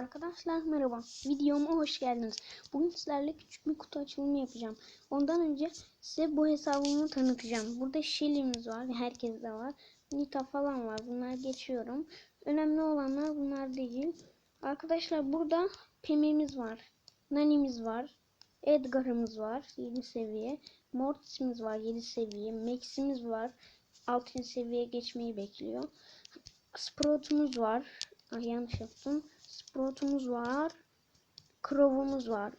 Arkadaşlar merhaba. Videoma hoş geldiniz. Bugün sizlerle küçük bir kutu açılımı yapacağım. Ondan önce size bu hesabımı tanıtacağım. Burada Shelly'miz var. Herkeste var. Nita falan var. Bunlar geçiyorum. Önemli olanlar bunlar değil. Arkadaşlar burada Pemi'miz var. Nani'miz var. Edgar'ımız var. 7 seviye. Mortis'imiz var. 7 seviye. Max'imiz var. 6. seviyeye geçmeyi bekliyor. Sprout'umuz var. Ay yanlış yaptım. Sprout'umuz var. Crow'umuz var.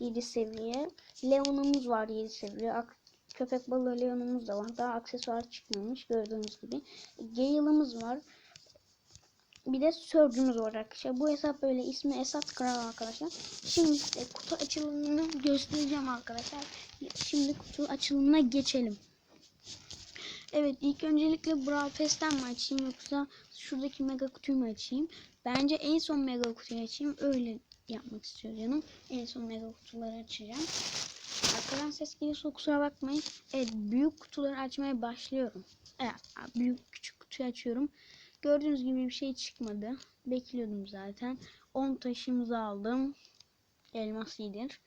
7 seviye. Leon'umuz var 7 seviye. Ak köpek balığı Leon'umuz da var. Daha aksesuar çıkmamış gördüğünüz gibi. Gale'ımız var. Bir de Surge'umuz var arkadaşlar. Bu hesap böyle ismi Esat Kral arkadaşlar. Şimdi size kutu açılımını göstereceğim arkadaşlar. Şimdi kutu açılımına geçelim. Evet ilk öncelikle Brawl Pass'ten mi açayım yoksa şuradaki mega kutuyu mu açayım? Bence en son mega kutuyu açayım. Öyle yapmak istiyor canım. En son mega kutuları açacağım. Arkadan ses geliyorsa kusura bakmayın. Evet büyük kutuları açmaya başlıyorum. Evet büyük küçük kutuyu açıyorum. Gördüğünüz gibi bir şey çıkmadı. Bekliyordum zaten. 10 taşımızı aldım. Elmas iyidir.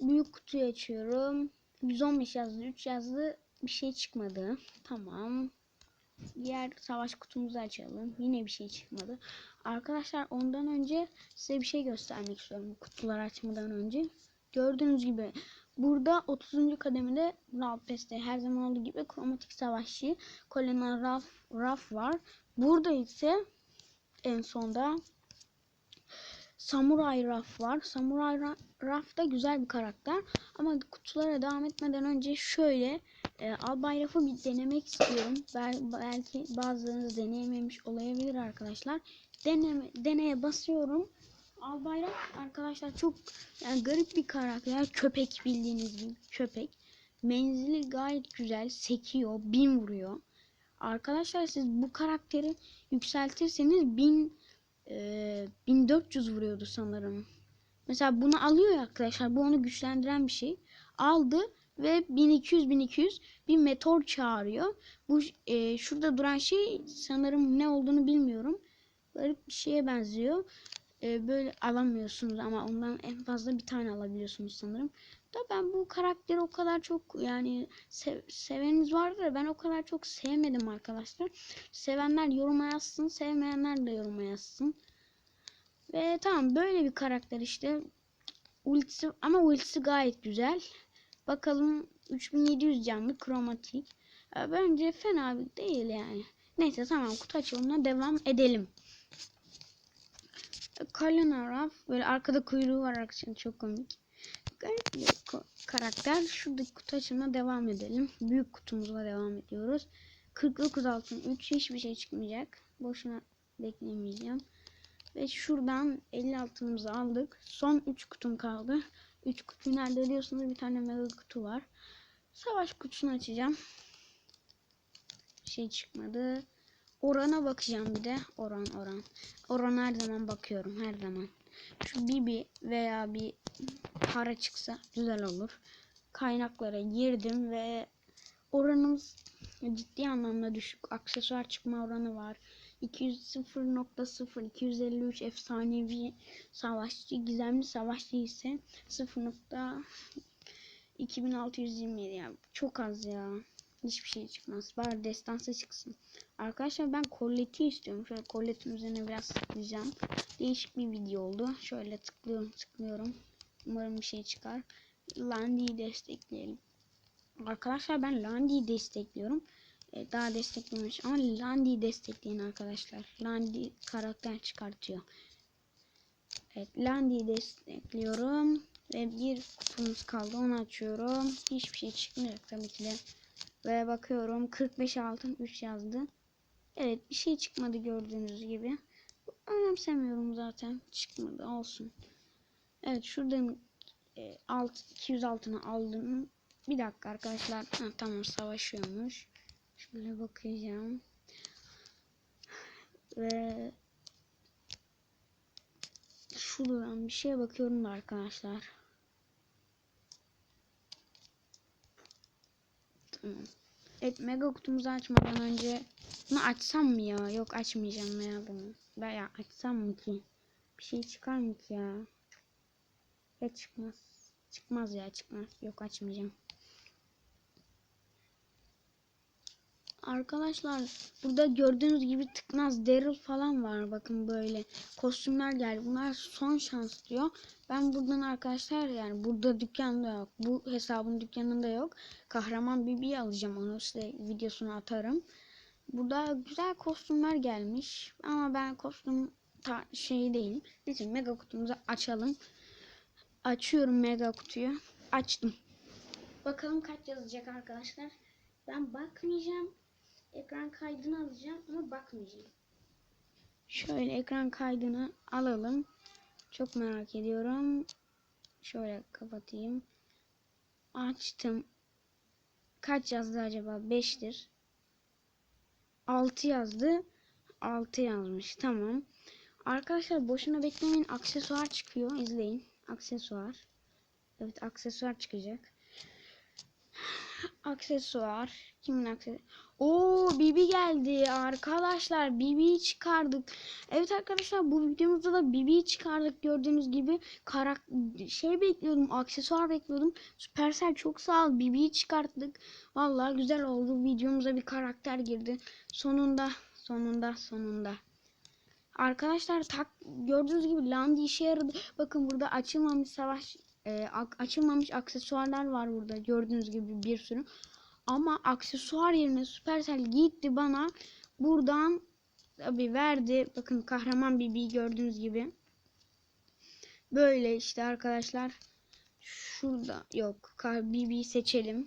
Büyük kutuyu açıyorum. 115 yazdı, 3 yazdı. Bir şey çıkmadı. Tamam. Diğer savaş kutumuzu açalım. Yine bir şey çıkmadı. Arkadaşlar ondan önce size bir şey göstermek istiyorum. Kutular açmadan önce. Gördüğünüz gibi burada 30. kademede Brawl Pass'te her zaman olduğu gibi kromatik savaşçı Colonel Ruff, Ruff var. Burada ise en sonda Samurai Ruff var. Samurai Ruff da güzel bir karakter. Ama kutulara devam etmeden önce şöyle e, Albay Ruff'ı bir denemek istiyorum. Bel belki bazılarınız deneyememiş olabilir arkadaşlar. Deneme, deneye basıyorum. Albay Ruff arkadaşlar çok yani garip bir karakter. Köpek bildiğiniz gibi köpek. Menzili gayet güzel. Sekiyor. Bin vuruyor. Arkadaşlar siz bu karakteri yükseltirseniz bin e, 1400 vuruyordu sanırım. Mesela bunu alıyor arkadaşlar. Bu onu güçlendiren bir şey. Aldı ve 1200 1200 bir meteor çağırıyor. Bu e, şurada duran şey sanırım ne olduğunu bilmiyorum. Garip bir şeye benziyor. E, böyle alamıyorsunuz ama ondan en fazla bir tane alabiliyorsunuz sanırım. Da ben bu karakteri o kadar çok yani sev, seveniniz vardır ben o kadar çok sevmedim arkadaşlar. Sevenler yoruma yazsın, sevmeyenler de yoruma yazsın. Ve tamam böyle bir karakter işte. Ultisi ama ultisi gayet güzel. Bakalım 3700 canlı kromatik. Bence fena değil yani. Neyse tamam kutu açılımına devam edelim. Kalın Araf böyle arkada kuyruğu var arkadaşlar çok komik. Garip bir karakter. Şuradaki kutu açılımına devam edelim. Büyük kutumuzla devam ediyoruz. 49 altın 3 hiçbir şey çıkmayacak. Boşuna beklemeyeceğim. Ve şuradan 50 altınımızı aldık. Son 3 kutum kaldı. 3 kutu nerede diyorsunuz bir tane mega kutu var. Savaş kutusunu açacağım. Şey çıkmadı. Orana bakacağım bir de. Oran oran. Oran her zaman bakıyorum her zaman. Şu Bibi veya bir para çıksa güzel olur. Kaynaklara girdim ve oranımız ciddi anlamda düşük. Aksesuar çıkma oranı var. 200.0 253 efsanevi savaşçı gizemli savaşçı ise 0. 2627 yani çok az ya. Hiçbir şey çıkmaz. Bari destansı çıksın. Arkadaşlar ben Colette'i istiyorum. Şöyle Colette'in üzerine biraz tıklayacağım. Değişik bir video oldu. Şöyle tıklıyorum tıklıyorum. Umarım bir şey çıkar. Landy'yi destekleyelim. Arkadaşlar ben Landy'yi destekliyorum. Ee, daha desteklemiş ama Landy'yi destekleyin arkadaşlar. Landy karakter çıkartıyor. Evet Landy'yi destekliyorum. Ve bir kutumuz kaldı. Onu açıyorum. Hiçbir şey çıkmayacak tabii ki de. Ve bakıyorum 45 altın 3 yazdı. Evet bir şey çıkmadı gördüğünüz gibi. Önemsemiyorum zaten. Çıkmadı olsun. Evet şuradan e, alt 200 altını aldım. Bir dakika arkadaşlar. Ha, tamam savaşıyormuş. Şöyle bakacağım. Ve şuradan bir şeye bakıyorum da arkadaşlar. Tamam. Evet mega kutumuzu açmadan önce bunu açsam mı ya? Yok açmayacağım ya bunu. Veya açsam mı ki? Bir şey çıkar mı ki ya? Ya çıkmaz. Çıkmaz ya çıkmaz. Yok açmayacağım. Arkadaşlar burada gördüğünüz gibi tıknaz Daryl falan var. Bakın böyle kostümler geldi. Bunlar son şans diyor. Ben buradan arkadaşlar yani burada dükkanda yok. Bu hesabın dükkanında yok. Kahraman Bibi'yi alacağım. Onu size videosunu atarım. Burada güzel kostümler gelmiş. Ama ben kostüm ta şey değilim. Neyse mega kutumuzu açalım. Açıyorum mega kutuyu. Açtım. Bakalım kaç yazacak arkadaşlar. Ben bakmayacağım. Ekran kaydını alacağım ama bakmayacağım. Şöyle ekran kaydını alalım. Çok merak ediyorum. Şöyle kapatayım. Açtım. Kaç yazdı acaba? 5'tir. 6 yazdı. 6 yazmış. Tamam. Arkadaşlar boşuna beklemeyin. Aksesuar çıkıyor. İzleyin. Aksesuar. Evet aksesuar çıkacak. Aksesuar. Kimin aksesuar? Oo Bibi geldi. Arkadaşlar Bibi'yi çıkardık. Evet arkadaşlar bu videomuzda da Bibi'yi çıkardık. Gördüğünüz gibi karak şey bekliyordum. Aksesuar bekliyordum. Supercell çok sağ ol. Bibi'yi çıkarttık. Vallahi güzel oldu. Videomuza bir karakter girdi. Sonunda sonunda sonunda. Arkadaşlar tak gördüğünüz gibi Landi işe yaradı. Bakın burada açılmamış savaş e, açılmamış aksesuarlar var burada. Gördüğünüz gibi bir sürü. Ama aksesuar yerine Supercell gitti bana buradan tabi verdi. Bakın kahraman Bibi gördüğünüz gibi. Böyle işte arkadaşlar. Şurada yok. Bibi'yi seçelim.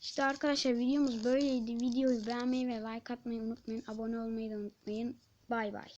İşte arkadaşlar videomuz böyleydi. Videoyu beğenmeyi ve like atmayı unutmayın. Abone olmayı da unutmayın. Bay bay.